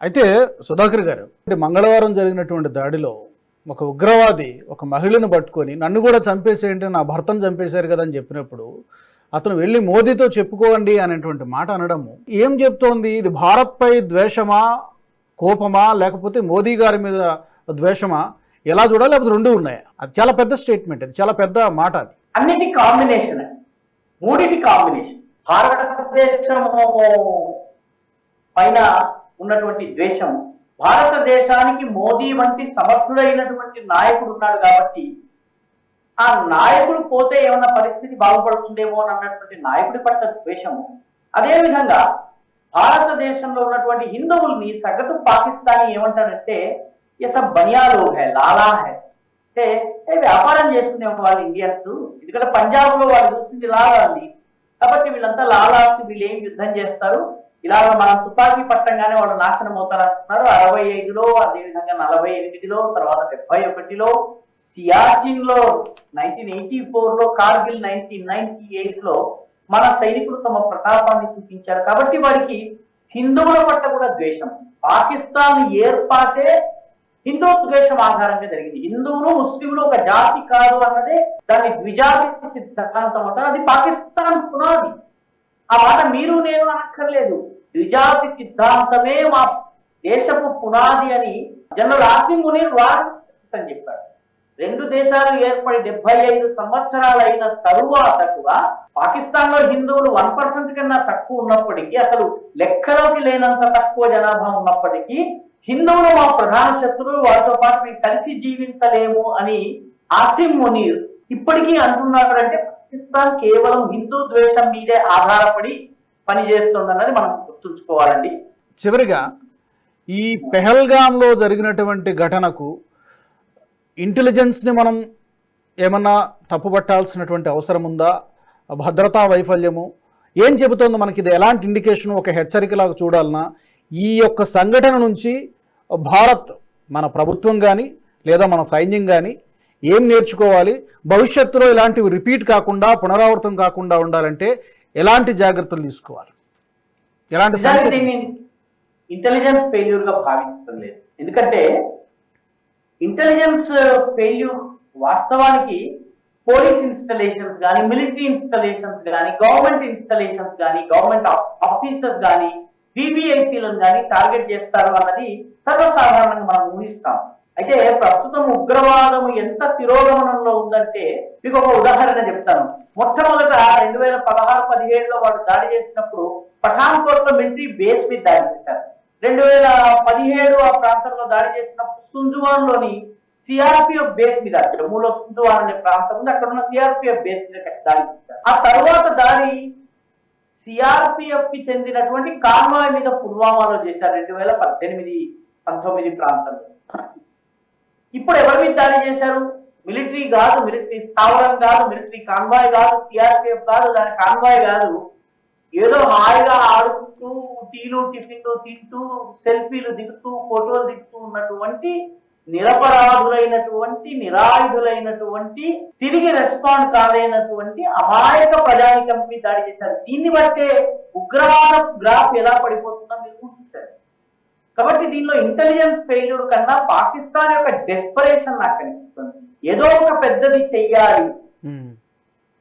అయితే సుధాకర్ గారు అంటే మంగళవారం జరిగినటువంటి దాడిలో ఒక ఉగ్రవాది ఒక మహిళను పట్టుకొని నన్ను కూడా చంపేసేయంటే నా భర్తను చంపేశారు కదా అని చెప్పినప్పుడు అతను వెళ్ళి మోదీతో చెప్పుకోండి అనేటువంటి మాట అనడము. ఏం చెప్తోంది? ఇది భారత్పై ద్వేషమా? కోపమా? లేకపోతే మోదీ గారి మీద ద్వేషమా? ఎలా చూడాలి? లేకపోతే రెండు ఉన్నాయా? అది చాలా పెద్ద స్టేట్మెంట్ అది చాలా పెద్ద మాట అది. అన్నిటి కాంబినేషన్ మూడిటి కాంబినేషన్ భారతదేశం పైన ఉన్నటువంటి ద్వేషం. భారతదేశానికి మోదీ వంటి సమర్థుడైనటువంటి నాయకుడు ఉన్నాడు కాబట్టి ఆ నాయకుడు పోతే ఏమన్నా పరిస్థితి బాగుపడుతుందేమో అని అన్నటువంటి నాయకుడి పట్ల ద్వేషము అదేవిధంగా భారతదేశంలో ఉన్నటువంటి హిందువుల్ని సగటు పాకిస్తానీ ఏమంటాడంటే ఎ సబ్ బనియాలో హై లాలా హే. అంటే వ్యాపారం చేసుకునే వాళ్ళు ఇండియన్స్. ఎందుకంటే పంజాబ్లో వాళ్ళు చూసింది అండి. కాబట్టి వీళ్ళంతా లాలాసి వీళ్ళు ఏం యుద్ధం చేస్తారు? ఇలా మనం తుపాకీ పట్టంగానే వాళ్ళు నాశనం అవుతారు అంటున్నారు అరవై ఐదులో అదేవిధంగా నలభై ఎనిమిదిలో తర్వాత డెబ్బై ఒకటిలో సియాచిన్లో నైన్టీన్ ఎయిటీ ఫోర్లో కార్గిల్ నైన్టీన్ నైన్టీ ఎయిట్లో మన సైనికులు తమ ప్రతాపాన్ని చూపించారు. కాబట్టి వారికి హిందువుల పట్ల కూడా ద్వేషం. పాకిస్తాన్ ఏర్పాటే హిందూ ద్వేషం ఆధారంగా జరిగింది. హిందువులు ముస్లింలు ఒక జాతి కాదు అన్నదే దాని ద్విజాతి సిద్ధాంతం అంటారు. అది పాకిస్తాన్ పునాది. ఆ మాట మీరు నేను అనక్కర్లేదు. ద్విజాతి సిద్ధాంతమే మా దేశపు పునాది అని జనరల్ ఆసిమ్ మునీర్ వారు చెప్పాడు రెండు దేశాలు ఏర్పడి డెబ్బై ఐదు సంవత్సరాలు అయిన తరువాత కూడా పాకిస్తాన్లో హిందువులు వన్ పర్సెంట్ కన్నా తక్కువ ఉన్నప్పటికీ అసలు లెక్కలోకి లేనంత తక్కువ జనాభా ఉన్నప్పటికీ హిందువులు మా ప్రధాన శత్రువులు వారితో పాటు మేము కలిసి జీవించలేము అని ఆసిమ్ మునీర్ ఇప్పటికీ అంటున్నాడు అంటే పాకిస్తాన్ కేవలం హిందూ ద్వేషం మీదే ఆధారపడి పనిచేస్తుందన్నది మనం గుర్తుంచుకోవాలండి. చివరిగా ఈ పెహల్గాంలో జరిగినటువంటి ఘటనకు ఇంటెలిజెన్స్ని మనం ఏమన్నా తప్పుపట్టాల్సినటువంటి అవసరం ఉందా? భద్రతా వైఫల్యము? ఏం చెబుతోంది మనకి ఇది? ఎలాంటి ఇండికేషన్? ఒక హెచ్చరికలాగా చూడాలన్నా ఈ యొక్క సంఘటన నుంచి భారత్ మన ప్రభుత్వం కానీ లేదా మన సైన్యం కానీ ఏం నేర్చుకోవాలి? భవిష్యత్తులో ఇలాంటివి రిపీట్ కాకుండా పునరావృతం కాకుండా ఉండాలంటే ఎలాంటి జాగ్రత్తలు తీసుకోవాలి? ఎలాంటి ఇంటెలిజెన్స్ ఫెయిల్యూర్గా భావించడం లేదు. ఎందుకంటే ఇంటెలిజెన్స్ ఫెయిల్యూర్ వాస్తవానికి పోలీస్ ఇన్స్టలేషన్స్ కానీ మిలిటరీ ఇన్స్టలేషన్స్ కానీ గవర్నమెంట్ ఇన్స్టలేషన్స్ కానీ గవర్నమెంట్ ఆఫీసర్స్ కానీ వివిఐపీలను కానీ టార్గెట్ చేస్తారు అన్నది సర్వసాధారణంగా మనం ఊహిస్తాం. అయితే ప్రస్తుతం ఉగ్రవాదం ఎంత తిరోగమనంలో ఉందంటే మీకు ఒక ఉదాహరణ చెప్తాను. మొట్టమొదట రెండు వేల పదహారు పదిహేడులో వాడు దాడి చేసినప్పుడు పఠాన్కోట్లో మిలిటరీ బేస్ మీద దాడి చేశారు. రెండు వేల పదిహేడు ఆ ప్రాంతంలో దాడి చేసినప్పుడు సుంజువాన్లోని సిఆర్పిఎఫ్ బేస్ మీద జమ్మూలో సుంజువాన్ అనే ప్రాంతం ఉంది అక్కడ ఉన్న సిఆర్పిఎఫ్ బేస్ మీద దాడి చేశారు. ఆ తర్వాత దాడి సిఆర్పిఎఫ్కి చెందినటువంటి కాన్వాయ్ మీద పుల్వామాలో చేశారు రెండు వేల పద్దెనిమిది పంతొమ్మిది ప్రాంతంలో. ఇప్పుడు ఎవరి మీద దాడి చేశారు? మిలిటరీ కాదు మిలిటరీ స్థావరం కాదు మిలిటరీ కాన్వాయ్ కాదు సిఆర్పిఎఫ్ కాదు దాని కాన్వాయ్ కాదు. ఏదో హాయిగా ఆడుకుంటూ టీలు టిఫిన్లు తింటూ సెల్ఫీలు దిగుతూ ఫోటోలు దిగుతూ ఉన్నటువంటి నిరపరాధులైనటువంటి నిరాయుధులైనటువంటి తిరిగి రెస్పాండ్ కాలేనటువంటి అమాయక ప్రజానికం మీద దాడి చేశారు. దీన్ని బట్టే ఉగ్రవాద గ్రాఫ్ ఎలా పడిపోతుందో మీరు ఊహించారు కాబట్టి దీనిలో ఇంటెలిజెన్స్ ఫెయిల్యూర్ కన్నా పాకిస్తాన్ యొక్క డెస్పరేషన్ నాకు కనిపిస్తుంది ఏదో ఒక పెద్దది చెయ్యాలి.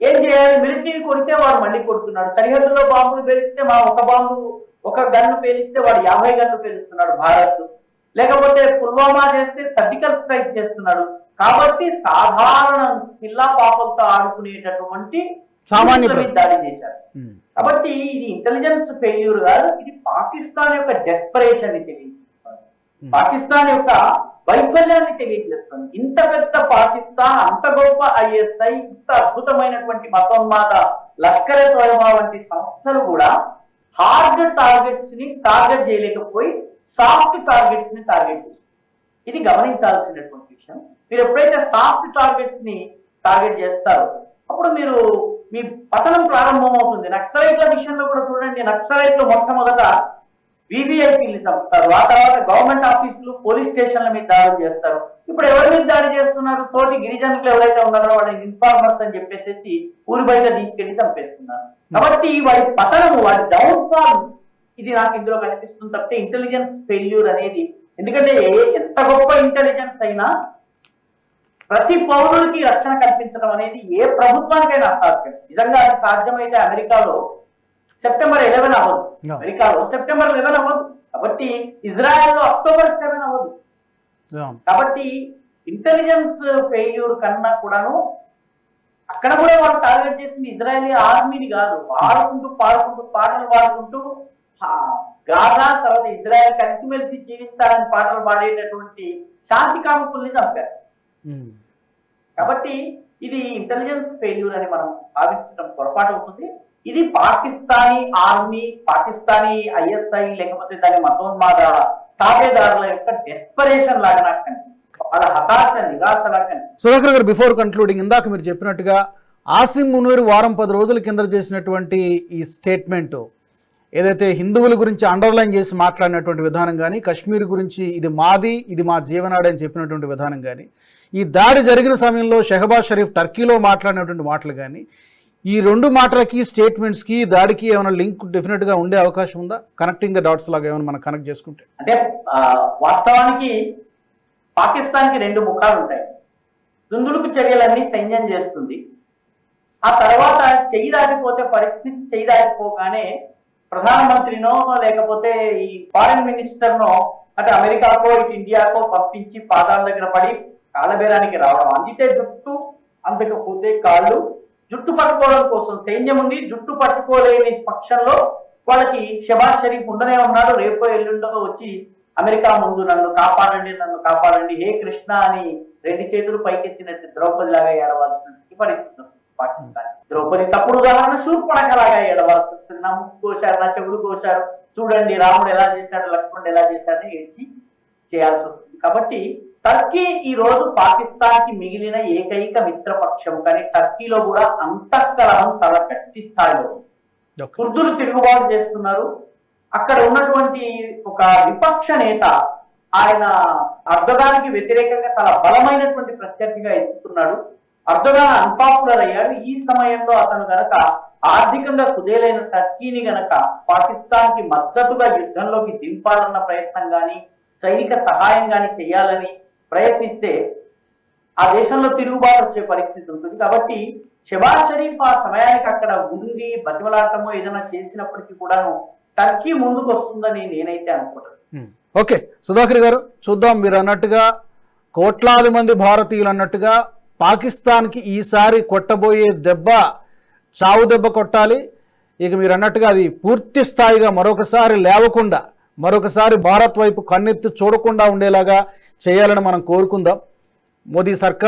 ఏం చేయాలి మిలిటరీ కొడితే వాడు మళ్ళీ కొడుతున్నాడు సరిహద్దులో బాంబులు పేలిస్తే మా ఒక బాంబు ఒక గన్ను పేలిస్తే వాడు యాభై గన్ను పేలుస్తున్నాడు భారత్ లేకపోతే పుల్వామా చేస్తే సర్జికల్ స్ట్రైక్ చేస్తున్నాడు కాబట్టి సాధారణ పిల్ల పాపలతో ఆడుకునేటటువంటి. దాడి చేశారు. కాబట్టి ఇది ఇంటెలిజెన్స్ ఫెయిల్యూర్ కాదు ఇది పాకిస్తాన్ యొక్క డెస్పరేషన్ తెలియజేస్తుంది. Hmm. పాకిస్తాన్ యొక్క వైఫల్యాన్ని తెలియజేస్తుంది. ఇంత పెద్ద పాకిస్తాన్ అంత గొప్ప ఐఎస్ఐ ఇంత అద్భుతమైనటువంటి మతోన్మాద లష్కరే తోయబా వంటి సంస్థలు కూడా హార్డ్ టార్గెట్స్ని టార్గెట్ చేయలేకపోయి సాఫ్ట్ టార్గెట్స్ని టార్గెట్ చేస్తుంది ఇది గమనించాల్సినటువంటి విషయం. మీరు ఎప్పుడైతే సాఫ్ట్ టార్గెట్స్ని టార్గెట్ చేస్తారో అప్పుడు మీరు మీ పతనం ప్రారంభమవుతుంది. నక్సలైట్ల విషయంలో కూడా చూడండి నక్సలైట్లు మొట్టమొదట వివిఐపీని చంపుతారు. ఆ తర్వాత గవర్నమెంట్ ఆఫీసులు పోలీస్ స్టేషన్ల మీద దాడి చేస్తారు. ఇప్పుడు ఎవరి మీద దాడి చేస్తున్నారు? తోటి గిరిజనులు ఎవరైతే ఉన్నారో వాళ్ళని ఇన్ఫార్మర్స్ అని చెప్పేసి ఊరి బయట తీసుకెళ్ళి చంపేస్తున్నారు. కాబట్టి వాడి పతనము వాడి డౌన్ ఫాల్ ఇది నాకు ఇందులో కనిపిస్తుంది. తప్పితే ఇంటెలిజెన్స్ ఫెయిల్యూర్ అనేది ఎందుకంటే ఏ- ఎంత గొప్ప ఇంటెలిజెన్స్ అయినా ప్రతి పౌరుడికి రక్షణ కల్పించడం అనేది ఏ ప్రభుత్వానికైనా అసాధ్యం నిజంగా అది సాధ్యమైతే అమెరికాలో సెప్టెంబర్ ఎలెవెన్ అవ్వదు. అమెరికాలో సెప్టెంబర్ లెవెన్ అవ్వదు కాబట్టి ఇజ్రాయెల్లో అక్టోబర్ సెవెన్ అవ్వదు. కాబట్టి ఇంటెలిజెన్స్ ఫెయిల్యూర్ కన్నా కూడాను అక్కడ కూడా వాళ్ళు టార్గెట్ చేసింది ఇజ్రాయలీ ఆర్మీని కాదు ఆడుకుంటూ పాడుకుంటూ పాటలు పాడుకుంటూ గాజా తర్వాత ఇజ్రాయెల్ కలిసిమెలిసి జీవిస్తారని పాటలు పాడేటటువంటి శాంతి కాముకుల్ని చంపారు. కాబట్టి ఇది ఇంటెలిజెన్స్ ఫెయిల్యూర్ అని మనం భావించడం పొరపాటు అవుతుంది. ఇది పాకిస్తానీ ఆర్మీ పాకిస్తానీ ఐఎస్ఐ లేకపోతే దాని మతోన్మాద తాబేదారుల యొక్క డెస్పరేషన్ లాగా నాకు కనిపిస్తుంది. వాళ్ళ హతాశ నిరాశ లాగా కనిపిస్తుంది. సుధాకర్ గారు బిఫోర్ కన్క్లూడింగ్ ఇందాక మీరు చెప్పినట్టుగా ఆసిమ్ మునీర్ వారం పది రోజుల కింద చేసినటువంటి ఈ స్టేట్మెంట్ ఏదైతే హిందువుల గురించి అండర్లైన్ చేసి మాట్లాడినటువంటి విధానం కానీ కశ్మీర్ గురించి ఇది మాది ఇది మా జీవనాడి అని చెప్పినటువంటి విధానం కానీ ఈ దాడి జరిగిన సమయంలో షెహబాజ్ షరీఫ్ టర్కీలో మాట్లాడినటువంటి మాటలు కానీ ఈ రెండు మాటలకి స్టేట్మెంట్స్కి దాడికి ఏమైనా లింక్ డెఫినెట్గా ఉండే అవకాశం ఉందా? కనెక్టింగ్ ద డాట్స్ లాగా ఏమైనా మనం కనెక్ట్ చేసుకుంటే. అంటే వాస్తవానికి పాకిస్తాన్కి రెండు ముఖాలు ఉంటాయి. దుందుడుకు చర్యలన్నీ సైన్యం చేస్తుంది. ఆ తర్వాత చెయ్యి దాటిపోతే పరిస్థితి చెయ్యి దాటిపోగానే ప్రధానమంత్రినో లేకపోతే ఈ ఫారెన్ మినిస్టర్నో అంటే అమెరికాకో ఇటు ఇండియాకో పంపించి పాదాల దగ్గర పడి కాలబేరానికి రావడం. అందితే జుట్టు అందకపోతే కాళ్ళు. జుట్టు పట్టుకోవడం కోసం సైన్యం ఉంది జుట్టు పట్టుకోలేని పక్షంలో వాళ్ళకి షబాజ్ షరీఫ్ ఉండనే ఉన్నాడు. రేపో ఎల్లుండో వచ్చి అమెరికా ముందు నన్ను కాపాడండి నన్ను కాపాడండి. హే కృష్ణ అని రెండు చేతులు పైకెత్తినట్టు ద్రౌపది లాగా ఏడవలసిన పరిస్థితి. పాకిస్తాన్ ద్రౌపది తప్పుడు ఉదాహరణ శూర్పణకలాగా ముక్కు కోశారు నా చెవులు కోశారు. చూడండి రాముడు ఎలా చేశాడు లక్ష్మణుడు ఎలా చేశాడని ఏడ్చి చేయాల్సి వస్తుంది. కాబట్టి టర్కీ ఈ రోజు పాకిస్తాన్కి మిగిలిన ఏకైక మిత్రపక్షం కానీ టర్కీలో కూడా అంతఃకలహం చాలా గట్టి స్థాయిలో ఉంది. కుర్దులు తిరుగుబాటు చేస్తున్నారు. అక్కడ ఉన్నటువంటి ఒక విపక్ష నేత ఆయన అర్ధగానికి వ్యతిరేకంగా చాలా బలమైనటువంటి ప్రత్యర్థిగా ఎత్తుతున్నాడు అర్ధగాన్ అన్పాపులర్ అయ్యాడు ఈ సమయంలో అతను గనక ఆర్థికంగా కుదేలైన టర్కీని గనక పాకిస్తాన్కి మద్దతుగా యుద్ధంలోకి దింపాలన్న ప్రయత్నం గాని సైనిక సహాయం గాని చేయాలని ప్రయత్నిస్తే ఆ దేశంలో తిరుగుబాటు వచ్చే పరిస్థితి ఉంటుంది. కాబట్టి షబాజ్ షరీఫ్ ఆ సమయానికి అక్కడ ఉండి బతిమలాటమో ఏదైనా చేసినప్పటికీ కూడాను టర్కీ ముందుకు వస్తుందని నేనైతే అనుకుంటాను ఓకే. సుధాకర్ గారు చూద్దాం. మీరు అన్నట్టుగా కోట్లాది మంది భారతీయులు అన్నట్టుగా పాకిస్తాన్కి ఈసారి కొట్టబోయే దెబ్బ చావు దెబ్బ కొట్టాలి. ఇక మీరు అన్నట్టుగా అది పూర్తి స్థాయిగా మరొకసారి లేవకుండా మరొకసారి భారత్ వైపు కన్నెత్తి చూడకుండా ఉండేలాగా చేయాలని మనం కోరుకుందాం. మోదీ సర్కార్